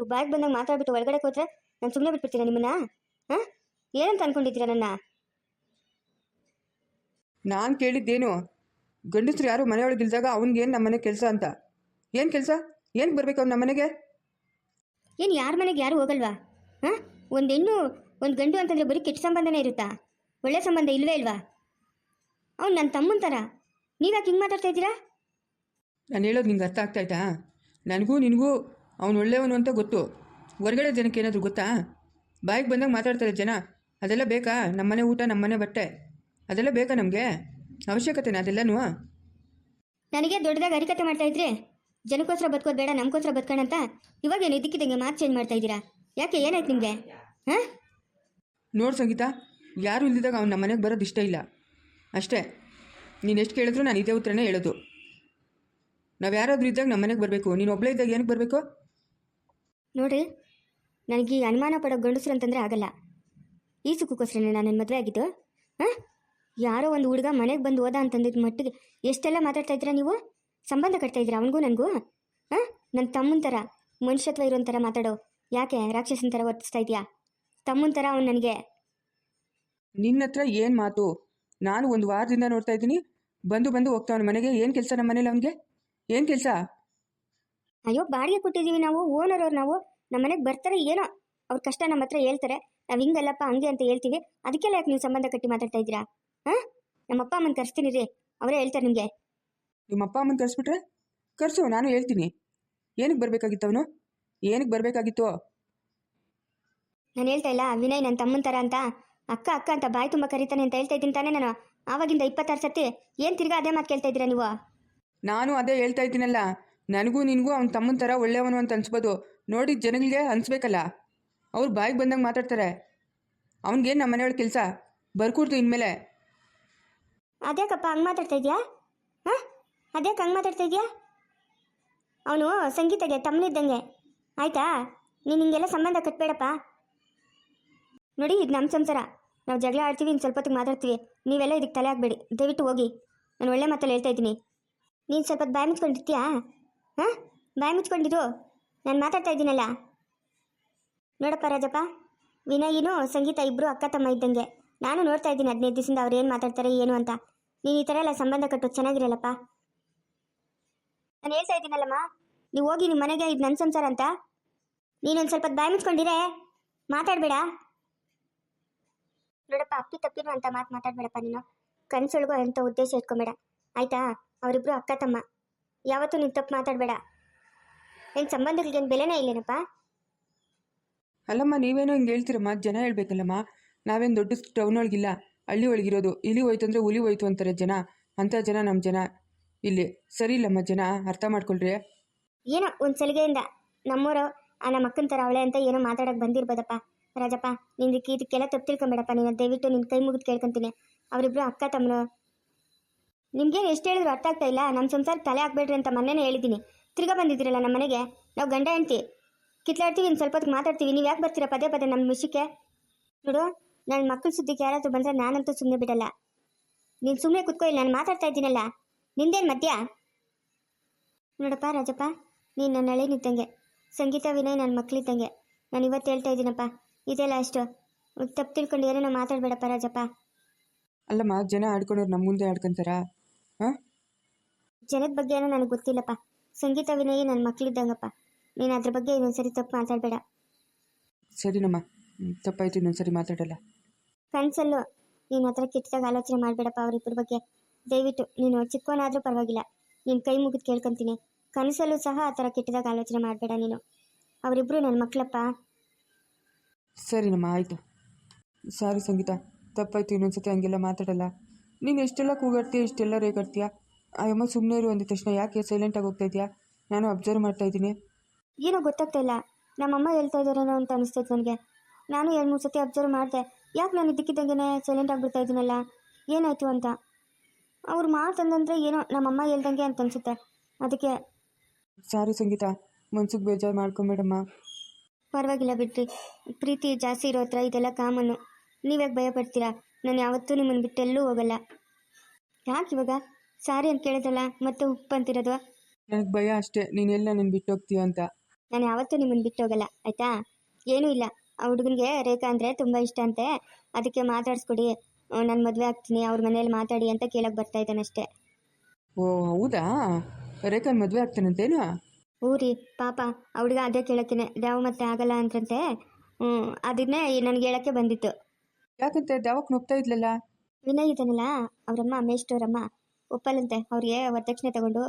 ನೀವು ಬಾಯಿಗೆ ಬಂದಾಗ ಮಾತಾಡ್ಬಿಟ್ಟು ಒಳಗಡೆ ಹೋದ್ರೆ ನಾನು ಸುಮ್ಮನೆ ಬಿಟ್ಬಿಡ್ತೀರಾ ನಿಮ್ಮನ್ನ ಹಾಂ? ಏನಂತ ಅನ್ಕೊಂಡಿದ್ದೀರಾ ನನ್ನ? ನಾನು ಕೇಳಿದ್ದೇನು ಗಂಡಸ್ರು ಯಾರು ಮನೆಯೊಳಗೆ ಇಲ್ದಾಗ ಅವ್ನಿಗೇನು ನಮ್ಮ ಮನೆ ಕೆಲಸ ಅಂತ? ಏನು ಕೆಲಸ? ಏನಕ್ಕೆ ಬರಬೇಕು ಅವ್ನು ನಮ್ಮ ಮನೆಗೆ ಏನು ಯಾರ ಮನೆಗೆ ಯಾರು ಹೋಗಲ್ವಾ? ಹಾಂ? ಒಂದು ಹೆಣ್ಣು ಒಂದು ಗಂಡು ಅಂತಂದ್ರೆ ಬರೀ ಕೆಟ್ಟ ಸಂಬಂಧನೇ ಇರುತ್ತಾ? ಒಳ್ಳೆ ಸಂಬಂಧ ಇಲ್ವೇ ಇಲ್ವಾ? ಅವ್ನು ನನ್ನ ತಮ್ಮನ ಥರ ನೀವ್ಯಾಕೆ ಹಿಂಗೆ ಮಾತಾಡ್ತಾ ಇದ್ದೀರಾ? ನಾನು ಹೇಳೋದು ನಿಂಗೆ ಅರ್ಥ ಆಗ್ತಾಯ್ತಾ ನನಗೂ ನಿನಗೂ ಅವನು ಒಳ್ಳೆಯವನು ಅಂತ ಗೊತ್ತು. ಹೊರಗಡೆ ಜನಕ್ಕೆ ಏನಾದರೂ ಗೊತ್ತಾ? ಬಾಯಿಗೆ ಬಂದಾಗ ಮಾತಾಡ್ತಾರೆ ಜನ. ಅದೆಲ್ಲ ಬೇಕಾ? ನಮ್ಮನೆ ಊಟ ನಮ್ಮನೆ ಬಟ್ಟೆ. ಅದೆಲ್ಲ ಬೇಕಾ ನಮಗೆ? ಅವಶ್ಯಕತೆನ ಅದೆಲ್ಲನೂ? ನನಗೆ ದೊಡ್ಡದಾಗಿ ಹರಿಕತೆ ಮಾಡ್ತಾ ಇದ್ರೆ ಜನಕ್ಕೋಸ್ಕರ ಬದುಕೋದು ಬೇಡ ನಮಗೋಸ್ಕರ ಬದುಕೋಣ ಅಂತ ಇವಾಗ ಏನು ಇದಕ್ಕಿದ್ದಂಗೆ ಮಾತು ಚೇಂಜ್ ಮಾಡ್ತಾ ಇದ್ದೀರಾ? ಯಾಕೆ ಏನಾಯ್ತು ನಿಮಗೆ? ಹಾಂ? ನೋಡು ಸಂಗೀತ ಯಾರು ಇಲ್ದಿದ್ದಾಗ ಅವ್ನು ನಮ್ಮ ಮನೆಗೆ ಬರೋದು ಇಷ್ಟ ಇಲ್ಲ. ಅಷ್ಟೇ. ನೀನು ಎಷ್ಟು ಕೇಳಿದ್ರು ನಾನು ಇದೇ ಉತ್ತರನೇ ಹೇಳೋದು. ನಾವು ಯಾರಾದರೂ ಇದ್ದಾಗ ನಮ್ಮ ಮನೆಗೆ ಬರಬೇಕು. ನೀನು ಒಬ್ಬಳೇ ಇದ್ದಾಗ ಏನಕ್ಕೆ ಬರಬೇಕು? ನೋಡ್ರಿ ನನಗೆ ಈ ಅನುಮಾನ ಪಡೋ ಗಂಡಸ್ರು ಅಂತಂದರೆ ಆಗಲ್ಲ. ಈ ಸುಖಕ್ಕೋಸ್ಕರನೇ ನಾನು ಮದುವೆ ಆಗಿದ್ದು, ಹಾಂ? ಯಾರೋ ಒಂದು ಹುಡುಗ ಮನೆಗೆ ಬಂದು ಹೋದ ಅಂತಂದಿದ್ದ ಮಟ್ಟಿಗೆ ಎಷ್ಟೆಲ್ಲ ಮಾತಾಡ್ತಾ ಇದ್ದೀರಾ ನೀವು? ಸಂಬಂಧ ಕಟ್ತಾ ಇದ್ದೀರಾ ಅವನಿಗೂ ನನಗೂ? ಹಾಂ? ನನ್ನ ತಮ್ಮನ ಥರ ಮನುಷ್ಯತ್ವ ಇರೋ ಥರ ಮಾತಾಡೋ, ಯಾಕೆ ರಾಕ್ಷಸನ ಥರ ವರ್ತಿಸ್ತಾ ಇದೆಯಾ ತಮ್ಮನ ಥರ ಅವ್ನು ನನಗೆ. ನಿನ್ನ ಹತ್ರ ಏನು ಮಾತು? ನಾನು ಒಂದು ವಾರದಿಂದ ನೋಡ್ತಾ ಇದ್ದೀನಿ. ಬಂದು ಬಂದು ಹೋಗ್ತಾವನ ಮನೆಗೆ. ಏನು ಕೆಲಸ ನಮ್ಮ ಮನೇಲಿ ಅವನಿಗೆ? ಏನು ಕೆಲಸ? ಅಯ್ಯೋ ಬಾಡಿಗೆ ಕೊಟ್ಟಿದ್ದೀವಿ ನಾವು ಓನರ್ ಅವ್ರು ನಾವು. ನಮ್ಮ ಮನೆಗೆ ಬರ್ತಾರೆ ಏನೋ ಅವ್ರ ಕಷ್ಟ ನಮ್ಮ ಹತ್ರ ಹೇಳ್ತಾರೆ. ನಾವು ಹಿಂಗಲ್ಲಪ್ಪ ಹಂಗೆ ಅಂತ ಹೇಳ್ತೀವಿ. ಅದಕ್ಕೆಲ್ಲ ಯಾಕೆ ನೀವು ಸಂಬಂಧ ಕಟ್ಟಿ ಮಾತಾಡ್ತಾ ಇದ್ದೀರಾ? ಹಾಂ? ನಮ್ಮ ಅಪ್ಪ ಅಮ್ಮನ ಕರ್ಸ್ತೀನಿ ರೀ. ಅವರೇ ಹೇಳ್ತಾರೆ ನಿಮಗೆ. ನಿಮ್ಮ ಅಪ್ಪ ಅಮ್ಮನ ಕರೆಸ್ಬಿಟ್ರೆ? ಕರ್ಸು ನಾನು ಹೇಳ್ತೀನಿ. ಏನಕ್ಕೆ ಬರಬೇಕಾಗಿತ್ತು ಅವನು ಏನಕ್ಕೆ ಬರಬೇಕಾಗಿತ್ತು? ನಾನು ಹೇಳ್ತಾ ಇಲ್ಲ ವಿನಯ್ ನನ್ನ ತಮ್ಮನ ಥರ ಅಂತ. ಅಕ್ಕ ಅಕ್ಕ ಅಂತ ಬಾಯಿ ತುಂಬ ಕರೀತಾನೆ ಅಂತ ಹೇಳ್ತಾ ಇದ್ದೀನಿ ತಾನೇ ನಾನು. ಆವಾಗಿಂದ ಇಪ್ಪತ್ತಾರು ಸತಿ ಏನು ತಿರ್ಗಾ ಅದೇ ಮಾತು ಕೇಳ್ತಾ ಇದ್ದೀರಾ ನೀವು? ನಾನು ಅದೇ ಹೇಳ್ತಾ ಇದ್ದೀನಲ್ಲ. ನನಗೂ ನಿನಗೂ ಅವ್ನ ತಮ್ಮನ ಥರ ಒಳ್ಳೆಯವನು ಅಂತ ಅನ್ಸ್ಬೋದು. ನೋಡಿ ಜನಗಳಿಗೆ ಅನ್ಸ್ಬೇಕಲ್ಲ. ಅವ್ರು ಬಾಯಿಗೆ ಬಂದಂಗೆ ಮಾತಾಡ್ತಾರೆ. ಅವ್ನಿಗೇನು ನಮ್ಮ ಮನೆಯೊಳಗೆ ಕೆಲಸ? ಬರ್ಕೂಡ್ದು ಇನ್ಮೇಲೆ. ಅದ್ಯಾಕಪ್ಪ ಹಂಗೆ ಮಾತಾಡ್ತಾ ಇದೆಯಾ? ಹಾಂ? ಅದ್ಯಾಕೆ ಹಂಗೆ ಮಾತಾಡ್ತಾ ಇದೆಯಾ? ಅವನು ಸಂಗೀತಗೆ ತಮ್ಮನಿದ್ದಂಗೆ ಆಯಿತಾ? ನೀನು ಹಿಂಗೆಲ್ಲ ಸಂಬಂಧ ಕಟ್ಬೇಡಪ್ಪ. ನೋಡಿ ಇದು ನಮ್ಮ ಸಂಸಾರ. ನಾವು ಜಗಳ ಆಡ್ತೀವಿ ಇನ್ನು ಸ್ವಲ್ಪ ಹೊತ್ತಿಗೆ ಮಾತಾಡ್ತೀವಿ. ನೀವೆಲ್ಲ ಇದಕ್ಕೆ ತಲೆ ಹಾಕ್ಬೇಡಿ. ದಯವಿಟ್ಟು ಹೋಗಿ. ನಾನು ಒಳ್ಳೆ ಮಾತಲ್ಲಿ ಹೇಳ್ತಾ ಇದ್ದೀನಿ. ನೀನು ಸ್ವಲ್ಪ ಬಾಯಿ ಮುಚ್ಕೊಂಡಿರ್ತೀಯಾ? ಹಾಂ ಬಾಯಿ ಮುಚ್ಕೊಂಡಿರು. ನಾನು ಮಾತಾಡ್ತಾ ಇದ್ದೀನಲ್ಲ. ನೋಡಪ್ಪ ರಾಜಪ್ಪ, ವಿನಯಿನೂ ಸಂಗೀತ ಇಬ್ಬರು ಅಕ್ಕ ತಮ್ಮ ಇದ್ದಂಗೆ. ನಾನು ನೋಡ್ತಾ ಇದ್ದೀನಿ ಹದಿನೈದು ದಿವಸದಿಂದ ಅವ್ರು ಏನು ಮಾತಾಡ್ತಾರೆ, ಏನು ಅಂತ. ನೀನು ಈ ಥರ ಎಲ್ಲ ಸಂಬಂಧ ಕಟ್ಟೋದು ಚೆನ್ನಾಗಿರಲ್ಲಪ್ಪ? ನಾನು ಹೇಳ್ತಾ ಇದ್ದೀನಲ್ಲಮ್ಮ, ನೀವು ಹೋಗಿ ನಿಮ್ಮ ಮನೆಗೆ ಇದು ನನ್ನ ಸಂಸಾರ ಅಂತ. ನೀನೊಂದು ಸ್ವಲ್ಪ ಬಾಯಿ ಮುಚ್ಕೊಂಡಿರೇ. ಮಾತಾಡಬೇಡ. ನೋಡಪ್ಪ ಅಪ್ಪಿ ತಪ್ಪಿರೋ ಅಂತ ಮಾತು ಮಾತಾಡಬೇಡಪ್ಪ ನೀನು. ಕನ್ಸೊಳಗೋ ಅಂತ ಉದ್ದೇಶ ಇಟ್ಕೊಬೇಡ. ಆಯಿತಾ? ಅವರಿಬ್ಬರು ಅಕ್ಕ ತಮ್ಮ. ಯಾವತ್ತೂ ನೀನು ತಪ್ಪು ಮಾತಾಡಬೇಡ. ಏನು ಸಂಬಂಧಗಳಿಗೆ ಬೆಲೆನೇ ಇಲ್ಲೇನಪ್ಪ? ಅಲ್ಲಮ್ಮ ನೀವೇನೋ ಹಿಂಗೆ ಹೇಳ್ತೀರಮ್ಮ ಜನ ಹೇಳ್ಬೇಕಲ್ಲಮ್ಮ. ನಾವೇನು ದೊಡ್ಡ ಟೌನ್ ಒಳಗಿಲ್ಲ ಹಳ್ಳಿ ಒಳಗಿರೋದು ಇಲ್ಲಿ ಹೋಯ್ತು ಅಂದರೆ ಹುಲಿ ಹೋಯ್ತು ಅಂತಾರೆ ಜನ. ಅಂಥ ಜನ ನಮ್ಮ ಜನ. ಇಲ್ಲಿ ಸರಿ ಇಲ್ಲಮ್ಮ ಜನ ಅರ್ಥ ಮಾಡ್ಕೊಳ್ರಿ. ಏನೋ ಒಂದು ಸಲಿಗೆಯಿಂದ ನಮ್ಮೂರು ಆ ನಮ್ಮ ಅಕ್ಕನ ಥರ ಅವಳೆ ಅಂತ ಏನೋ ಮಾತಾಡಕ್ಕೆ ಬಂದಿರ್ಬೋದಪ್ಪ. ರಾಜಪ್ಪ ನಿಂದು ಇದಕ್ಕೆಲ್ಲ ತಪ್ಪು ತಿಳ್ಕೊಂಬೇಡಪ್ಪ. ನೀನು ದಯವಿಟ್ಟು ನಿನ್ನ ಕೈ ಮುಗಿದು ಕೇಳ್ಕೊಂತೀನಿ. ಅವರಿಬ್ಬರು ಅಕ್ಕ ತಮ್ಮನು ನಿಮ್ಗೇನು ಎಷ್ಟು ಹೇಳಿದ್ರು ಅರ್ಥ ಆಗ್ತಾ ಇಲ್ಲ? ನಮ್ಮ ಸಂಸಾರಕ್ಕೆ ತಲೆ ಹಾಕ್ಬೇಡ್ರಿ ಅಂತ ಮೊನ್ನೆನೇ ಹೇಳಿದ್ದೀನಿ. ತಿರ್ಗಾ ಬಂದಿದ್ದೀರಲ್ಲ ನಮ್ಮ ಮನೆಗೆ? ನಾವು ಗಂಡ, ಹೆಂಡ್ತಿ. ಕಿತ್ಲಾಡ್ತೀವಿ ಇನ್ನು ಸ್ವಲ್ಪ ಹೊತ್ತು ಮಾತಾಡ್ತೀವಿ. ನೀವು ಯಾಕೆ ಬರ್ತೀರಾ ಪದೇ ಪದೇ ನಮ್ಮ ವಿಷಯಕ್ಕೆ? ನೋಡು ನನ್ನ ಮಕ್ಕಳ ಸುದ್ದಿಗೆ ಯಾರಾದರೂ ಬಂದರೆ ನಾನಂತೂ ಸುಮ್ಮನೆ ಬಿಡಲ್ಲ. ನೀನು ಸುಮ್ಮನೆ ಕುತ್ಕೋ ಇಲ್ಲ ನಾನು ಮಾತಾಡ್ತಾ ಇದ್ದೀನಲ್ಲ. ನಿಂದೇನು ಮಧ್ಯ ನೋಡಪ್ಪ ರಾಜಪ್ಪ, ನೀನು ನನ್ನ ಹಳೆನಿದ್ದಂಗೆ ಸಂಗೀತ, ವಿನಯ್ ನನ್ನ ಮಕ್ಕಳಿದ್ದಂಗೆ ನಾನು ಇವತ್ತು ಹೇಳ್ತಾ ಇದ್ದೀನಪ್ಪ. ಇದೆಲ್ಲ ಅಷ್ಟು. ತಪ್ಪು ತಿಳ್ಕೊಂಡು ಏನೇನೋ ಮಾತಾಡಬೇಡಪ್ಪ ರಾಜಪ್ಪ. ಅಲ್ಲಮ್ಮ, ಜನ ಆಡ್ಕೊಂಡವ್ರು ನಮ್ಮ ಮುಂದೆ ಆಡ್ಕೊಂತಾರಾ? ಹಾಂ? ಜನದ ಬಗ್ಗೆ ಏನೋ ನನಗೆ ಗೊತ್ತಿಲ್ಲಪ್ಪ. ಸಂಗೀತ ವಿನಯಿ ನನ್ನ ಮಕ್ಕಳಿದ್ದಂಗಪ್ಪ ನೀನು ಅದ್ರ ಬಗ್ಗೆ ಇನ್ನೊಂದ್ಸರಿ ತಪ್ಪು ಮಾತಾಡಬೇಡ. ಸರಿನಮ್ಮ ಹ್ಮ್, ತಪ್ಪಾಯ್ತು ಇನ್ನೊಂದ್ಸರಿ ಮಾತಾಡಲ್ಲ. ಕನ್ಸಲ್ಲೂ ನೀನು ಹತ್ರ ಕೆಟ್ಟದಾಗ ಆಲೋಚನೆ ಮಾಡಬೇಡಪ್ಪ ಅವರಿಬ್ಬರ ಬಗ್ಗೆ. ದಯವಿಟ್ಟು ನೀನು ಚಿಕ್ಕವನಾದರೂ ಪರವಾಗಿಲ್ಲ. ನೀನು ಕೈ ಮುಗಿದು ಕೇಳ್ಕೊಂತೀನಿ. ಕನಸಲ್ಲೂ ಸಹ ಆ ಥರ ಕೆಟ್ಟದಾಗ ಆಲೋಚನೆ ಮಾಡಬೇಡ ನೀನು. ಅವರಿಬ್ಬರು ನನ್ನ ಮಕ್ಕಳಪ್ಪ ಸರಿನಮ್ಮ ಆಯಿತು. ಸಾರಿ ಸಂಗೀತ. ತಪ್ಪಾಯ್ತು ಇನ್ನೊಂದ್ಸತಿ ಹಂಗೆಲ್ಲ ಮಾತಾಡಲ್ಲ. ನೀನು ಎಷ್ಟೆಲ್ಲ ಕೂಗಾಡ್ತೀಯ ಇಷ್ಟೆಲ್ಲ ರೇಗಾಡ್ತೀಯ? ಅಯ್ಯಮ್ಮ ಸುಮ್ಮನೆ ಇರು ಅಂದಿದ ತಕ್ಷಣ ಯಾಕೆ ಸೈಲೆಂಟಾಗಿ ಹೋಗ್ತಾ ಇದೆಯಾ? ನಾನು ಅಬ್ಸರ್ವ್ ಮಾಡ್ತಾ ಇದ್ದೀನಿ. ಏನೋ ಗೊತ್ತಾಗ್ತಾ ಇಲ್ಲ. ನಮ್ಮಮ್ಮ ಹೇಳ್ತಾ ಇದ್ದಾರೇನೋ ಅಂತ ಅನಿಸ್ತೈತೆ ನನಗೆ. ನಾನು ಎರಡು ಮೂರು ಸತಿ ಅಬ್ಸರ್ವ್ ಮಾಡಿದೆ. ಯಾಕೆ ನಾನು ಇದ್ದಕ್ಕಿದ್ದಂಗೆ ಸೈಲೆಂಟ್ ಆಗಿಬಿಡ್ತಾ ಇದ್ದೀನಲ್ಲ? ಏನಾಯ್ತು ಅಂತ? ಅವ್ರು ಮಾತಂದಂದ್ರೆ ಏನೋ ನಮ್ಮಮ್ಮ ಹೇಳ್ದಂಗೆ ಅಂತ ಅನಿಸುತ್ತೆ. ಅದಕ್ಕೆ ಸಾರಿ ಸಂಗೀತ ಮನ್ಸಿಗೆ ಬೇಜಾರು ಮಾಡ್ಕೊಂಬೇಡಮ್ಮ ಪರವಾಗಿಲ್ಲ ಬಿಡ್ರಿ. ಪ್ರೀತಿ ಜಾಸ್ತಿ ಇರೋ ಹತ್ರ ಇದೆಲ್ಲ ಕಾಮನ್ನು. ನೀವ್ಯಾಕೆ ಭಯ ಪಡ್ತೀರಾ ನಾನು ಯಾವತ್ತೂ ನಿಮ್ಮನ್ನು ಬಿಟ್ಟು ಎಲ್ಲೂ ಹೋಗಲ್ಲ. ಯಾಕೆ ಇವಾಗ? ಸಾರಿ ಅಂತ ಕೇಳಿದ್ರಲ್ಲ ಮತ್ತೆ ಉಪ್ಪು ಅಂತಿರೋದು? ನನಗೆ ಭಯ ಅಷ್ಟೇ? ನೀನೆಲ್ಲ ನನ್ನ ಬಿಟ್ಟು ಹೋಗ್ತೀಯ ಅಂತ. ನಾನು ಯಾವತ್ತೂ ನಿಮ್ಮನ್ನು ಬಿಟ್ಟು ಹೋಗಲ್ಲ ಆಯ್ತಾ? ಏನೂ ಇಲ್ಲ. ಆ ಹುಡುಗನಿಗೆ ರೇಖಾ ಅಂದರೆ ತುಂಬ ಇಷ್ಟ ಅಂತೆ. ಅದಕ್ಕೆ ಮಾತಾಡಿಸ್ಕೊಡಿ. ನಾನು ಮದುವೆ ಆಗ್ತೀನಿ ಅವ್ರ ಮನೇಲಿ ಮಾತಾಡಿ ಅಂತ ಕೇಳಕ್ಕೆ ಬರ್ತಾ ಇದ್ದಾನೆ ಅಷ್ಟೇ. ಓ ಹೌದಾ? ರೇಖಾನ್ ಮದುವೆ ಆಗ್ತಾನಂತೇನು? ಊರಿ ಪಾಪ ಆ ಹುಡುಗ ಅದೇ ಕೇಳಕ್ಕೇನೆ. ದ್ಯಾವ ಮತ್ತೆ ಆಗಲ್ಲ ಅಂತಂತೆ ಹ್ಞೂ ಅದನ್ನೇ ನನಗೆ ಹೇಳೋಕ್ಕೆ ಬಂದಿತ್ತು ಯಾಕಂತೆ ದಾವಕ್ ಒಪ್ತಾ ಇದ್ಲಲ್ಲ? ವಿನಯ್ ಇದನ್ನಲ್ಲ ಅವರಮ್ಮ ಮೇಷ್ಟೋರಮ್ಮ ಒಪ್ಪಲ್ಲಂತೆ. ಅವ್ರಿಗೆ ವರದಕ್ಷಿಣೆ ತಗೊಂಡು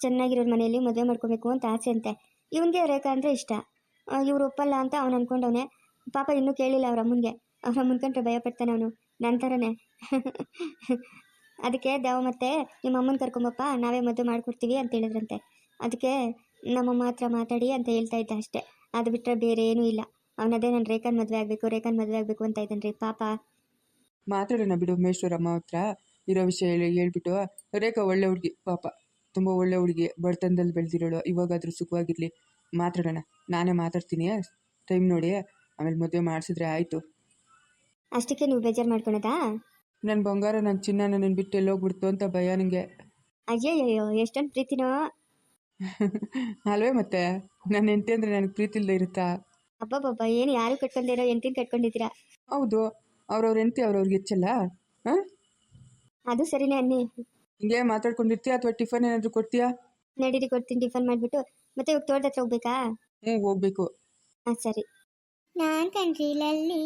ಚೆನ್ನಾಗಿರೋ ಮನೆಯಲ್ಲಿ ಮದುವೆ ಮಾಡ್ಕೋಬೇಕು ಅಂತ ಆಸೆ ಅಂತೆ. ಇವನಿಗೆ ರೇಖಾ ಅಂದರೆ ಇಷ್ಟ. ಇವ್ರು ಒಪ್ಪಲ್ಲ ಅಂತ ಅವ್ನು ಅನ್ಕೊಂಡವನೆ. ಪಾಪ ಇನ್ನೂ ಕೇಳಿಲ್ಲ ಅವ್ರ ಅಮ್ಮನಿಗೆ. ಅವ್ರ ಅಮ್ಮನ ಕಂಡ್ರೆ ಭಯ ಪಡ್ತಾನೆ ಅವನು. ಥರನೇ. ಅದಕ್ಕೆ ದೇವ ಮತ್ತೆ ನಿಮ್ಮ ಅಮ್ಮನ ಕರ್ಕೊಂಬಪ್ಪ, ನಾವೇ ಮದುವೆ ಮಾಡ್ಕೊಡ್ತೀವಿ ಅಂತ ಹೇಳಿದ್ರಂತೆ. ಅದಕ್ಕೆ ನಮ್ಮಮ್ಮ ಮಾತ್ರ ಮಾತಾಡಿ ಅಂತ ಹೇಳ್ತಾ ಇದ್ದ ಅಷ್ಟೇ. ಅದು ಬಿಟ್ಟರೆ ಬೇರೆ ಏನೂ ಇಲ್ಲ. ಅವನದೇ ನಾನು ರೇಖಾನ್ ಮದುವೆ ಆಗಬೇಕು ರೇಖಾನ್ ಮದುವೆ ಆಗಬೇಕು ಅಂತ ಇದ್ದಾನೆ ರೀ ಪಾಪ. ಮಾತಾಡೋಣ ಬಿಡು ಮೇಶ್ವರಮ್ಮ ಹತ್ರ ಇರೋ ವಿಷಯ ಹೇಳಿ ಹೇಳ್ಬಿಟ್ಟು ರೇಖಾ ಒಳ್ಳೆ ಹುಡುಗಿ ಪಾಪ ತುಂಬ ಒಳ್ಳೆ ಹುಡುಗಿ ಬಡತನದಲ್ಲಿ ಬೆಳೆದಿರೋಳು ಇವಾಗಾದರೂ ಸುಖವಾಗಿರಲಿ. ಮಾತಾಡೋಣ ನಾನೇ ಮಾತಾಡ್ತೀನಿ ಟೈಮ್ ನೋಡಿ ಆಮೇಲೆ ಮದುವೆ ಮಾಡಿಸಿದ್ರೆ ಆಯಿತು. ಅಷ್ಟಕ್ಕೆ ನೀವು ಬೇಜಾರು ಮಾಡ್ಕೊಳೋದಾ? ನನ್ನ ಬಂಗಾರ ನನ್ನ ಚಿನ್ನ ನನ್ನ ಬಿಟ್ಟು ಎಲ್ಲೋಗ್ಬಿಡ್ತು ಅಂತ ಭಯ ನನಗೆ ಅಯ್ಯಯ್ಯೋ ಎಷ್ಟೊಂದು ಪ್ರೀತಿನೋ. ಅಲ್ವೇ ಮತ್ತೆ? ನನ್ನ ಹೆಂಡತಿ ಅಂದರೆ ನನಗೆ ಪ್ರೀತಿ ಇಲ್ಲದೆ ಇರುತ್ತಾ? ಅಬ್ಬಬ್ಬಬ್ಬ ಏನು ಯಾರು ಕಟ್ಕೊಂಡಿರೋ ಎಂತಿನ ಕಟ್ಕೊಂಡಿದ್ದೀರಾ? ಹೌದು ಅವ್ರವ್ರ ಹೆಂಡತಿ ಅವ್ರವ್ರಿಗೆ ಹೆಚ್ಚಲ್ಲ ಹಾಂ? ಅದು ಸರಿನೇ ಅನ್ನಿ. ಹಿಂಗೆ ಮಾತಾಡ್ಕೊಂಡಿರ್ತೀಯ ಅಥವಾ ಟಿಫನ್ ಏನಾದರೂ ಕೊಡ್ತೀಯಾ? ನಡೀರಿ ಕೊಡ್ತೀನಿ ಟಿಫನ್ ಮಾಡಿಬಿಟ್ಟು. ಮತ್ತೆ ಇವಾಗ ತೋಟದ ಹತ್ರ ಹೋಗ್ಬೇಕಾ? ಹ್ಞೂ ಹೋಗ್ಬೇಕು. ಹಾಂ ಸರಿ. ನಾನು ಕಣ್ರಿ ಲಲ್ಲಿ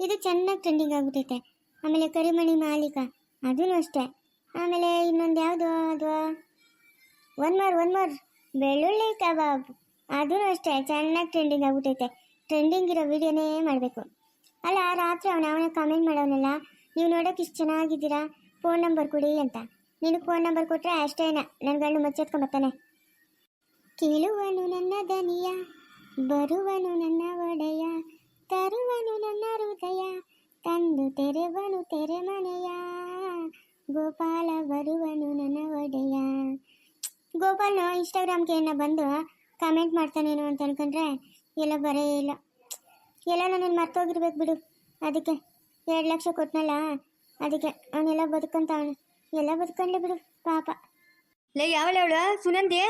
ಇದು ಚೆನ್ನಾಗಿ ಟ್ರೆಂಡಿಂಗ್ ಆಗ್ಬಿಟ್ಟೈತೆ ಆಮೇಲೆ ಕರಿಮಣಿ ಮಾಲೀಕ ಅದೂ ಅಷ್ಟೇ. ಆಮೇಲೆ ಇನ್ನೊಂದು ಯಾವುದು ಅದು? ಒನ್ ಮೋರ್ ಒನ್ ಮೋರ್ ಬೆಳ್ಳುಳ್ಳಿ ಕಬಾಬ್. ಅದೂ ಅಷ್ಟೇ, ಚೆನ್ನಾಗಿ ಟ್ರೆಂಡಿಂಗ್ ಆಗ್ಬಿಟ್ಟೈತೆ ಟ್ರೆಂಡಿಂಗ್ ಇರೋ ವಿಡಿಯೋನೇ ಮಾಡಬೇಕು. ಅಲ್ಲ, ರಾತ್ರಿ ಅವನ ಅವನ ಕಮೆಂಟ್ ಮಾಡೋನಲ್ಲ, ನೀವು ನೋಡೋಕೆ ಇಷ್ಟು ಚೆನ್ನಾಗಿದ್ದೀರಾ? ಫೋನ್ ನಂಬರ್ ಕೊಡಿ ಅಂತ. ನಿನಗೆ ಫೋನ್ ನಂಬರ್ ಕೊಟ್ಟರೆ ಅಷ್ಟೇನ ನನ್ನ ಗಂಡು ಮುಚ್ಚೆತ್ಕೊಂಬರ್ತಾನೆ ಕೇಳುವನು ನನ್ನ ದನಿಯ, ಬರುವನು ನನ್ನ ಒಡೆಯ, ತರುವನು ನನ್ನ ಹೃದಯ, ತಂದು ತೆರೆವನು ತೆರೆ ಮನೆಯ, ಗೋಪಾಲ ಬರುವನು ನನ್ನ ಒಡೆಯ. ಗೋಪಾಲ್ ಇನ್ಸ್ಟಾಗ್ರಾಮ್ಗೆ ಏನ ಬಂದು ಕಮೆಂಟ್ ಮಾಡ್ತಾನೇನೋ ಅಂತ ಅನ್ಕೊಂಡ್ರೆ, ಎಲ್ಲ ಬರೇ ಇಲ್ಲ. ಎಲ್ಲ ನಾನು ಮರ್ತೋಗಿರ್ಬೇಕು ಬಿಡು. ಅದಕ್ಕೆ ಎರಡು ಲಕ್ಷ ಕೊಟ್ನಲ್ಲ, ಅದಕ್ಕೆ ಅವನೆಲ್ಲ ಬದುಕಂತ ಅವನು ಎಲ್ಲ ಬದುಕೊಂಡ್ಲೆ ಬಿಡು, ಪಾಪ. ಲೇ, ಯಾವಳ ಅವಳು? ಸುನಂದಿ?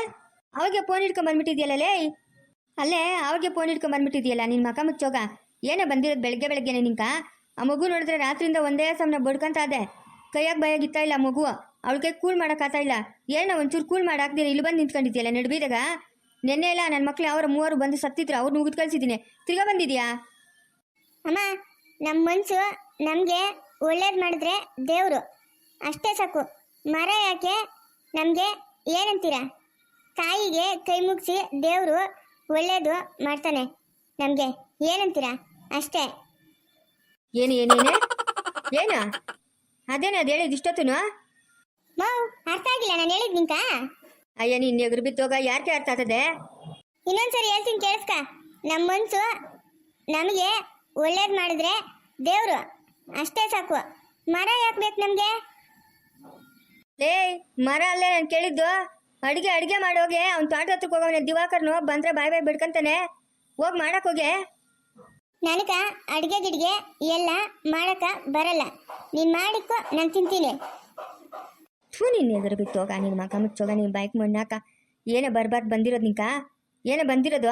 ಅವಾಗೆ ಫೋನ್ ಹಿಡ್ಕೊಂಡ್ ಬಂದ್ಬಿಟ್ಟಿದ್ಯಲ್ಲ ಲೇ? ಅಲ್ಲೇ, ಅವಾಗೆ ಫೋನ್ ಹಿಡ್ಕೊಂಡ್ ಬಂದ್ಬಿಟ್ಟಿದ್ಯಲ್ಲ ನಿನ್ನ ಮಕ ಮುಚ್ಚೋಗ? ಏನೋ ಬಂದಿರೋದು ಬೆಳಗ್ಗೆ ಬೆಳಗ್ಗೆನೆ ನಿಂಕ? ಆ ಮಗು ನೋಡಿದ್ರೆ ರಾತ್ರಿಯಿಂದ ಒಂದೇ ಸಮನ ಬಡ್ಕೊಂತ ಅದೆ ಕೈಯಾಗ ಇತ್ತಾ ಇಲ್ಲ ಮಗು ಅವಳ ಕೈ ಕೂಲ್ ಮಾಡೋಕ್ಕಾಗ್ತಾ ಇಲ್ಲ. ಏನೋ ಒಂಚೂರು ಕೂಲ್ ಮಾಡಾಕ್ದಿರ ಇಲ್ಲಿ ಬಂದು ನಿಂತ್ಕೊಂಡಿದ್ಯಲ್ಲ ನಡುಬೀದಾಗ ನೆನ್ನೆ ಇಲ್ಲ ನನ್ನ ಮಕ್ಕಳು ಅವರ ಮೂವರು ಬಂದು ಸತ್ತಿದ್ರು ಅವ್ರು ಮುಗಿದು ಕಳ್ಸಿದ್ದೀನಿ. ತಿರ್ಗಾ ಬಂದಿದ್ಯಾ? ಅಮ್ಮ ನಮ್ಮ ಮನಸ್ಸು ನಮಗೆ ಒಳ್ಳೇದು ಮಾಡಿದ್ರೆ ದೇವರು. ಅಷ್ಟೇ ಸಾಕು. ಮರ ಯಾಕೆ? ನಮಗೆ ಏನಂತೀರ? ಕಾಯಿಗೆ ಕೈ ಮುಗಿಸಿ ದೇವರು ಒಳ್ಳೇದು ಮಾಡ್ತಾನೆ. ನಮಗೆ ಏನಂತೀರ? ಅಷ್ಟೇ. ಏನು ಏನೇನು ಏನು? ಅದೇನು ಅದು ಹೇಳಿದ ಇಷ್ಟೊತ್ತುನು? ಮಾವು ಅರ್ಥ ಆಗಿಲ್ಲ. ನಾನು ಹೇಳಿದ್ ನಿಂಕ? ಅಯ್ಯ ನೀನ್ ಎಗರು ಬಿತ್ತೋಗ ಯಾಕೆ ಅರ್ಥ ಆಗ್ತದೆ ಇನ್ನೊಂದ್ಸರಿ ಹೇಳ್ತೀನಿ ಕೇಳಿಸ್ಕ. ನಮ್ಮ ಮನ್ಸು ನಮಗೆ ಒಳ್ಳೇದು ಮಾಡಿದ್ರೆ ದೇವ್ರು ಅಷ್ಟೇ ಸಾಕು. ಮರ ಯಾಕೆ ಬೇಕು ನಮಗೆ? ಲೇ ಮರ ಅಲ್ಲೇ ನಾನು ಕೇಳಿದ್ದು. ಅಡಿಗೆ ಅಡಿಗೆ ಮಾಡೋಗೆ ಅವ್ನ ತೋಟ ಹತ್ರಕ್ಕೆ ದಿವಾಕರ್ ದಿವಾಕರ್ನು ಬಂದ್ರೆ ಬಾಯ್ ಬಾಯ್ ಬಿಡ್ಕಂತಾನೆ. ಹೋಗಿ ಮಾಡಕ್ ಹೋಗೆ. ನನಕ ಅಡಿಗೆ ಗಿಡಿಗೆ ಎಲ್ಲ ಮಾಡಕ ಬರಲ್ಲ. ನೀನ್ ಮಾಡಿಕೊ ನಾನು ತಿಂತೀನಿ. ಥೂ ನೀನು ಎದುರು ಬಿತ್ತು ಹೋಗ ನಿನ್ನ ಮಕ ಮುಚ್ಚೋಗ ನೀನು ಬೈಕ್ ಮಣ್ಣಾಕ. ಏನೇ ಬರ್ಬಾರ್ದು ಬಂದಿರೋದು ನಿಂಕ ಏನೇ ಬಂದಿರೋದು?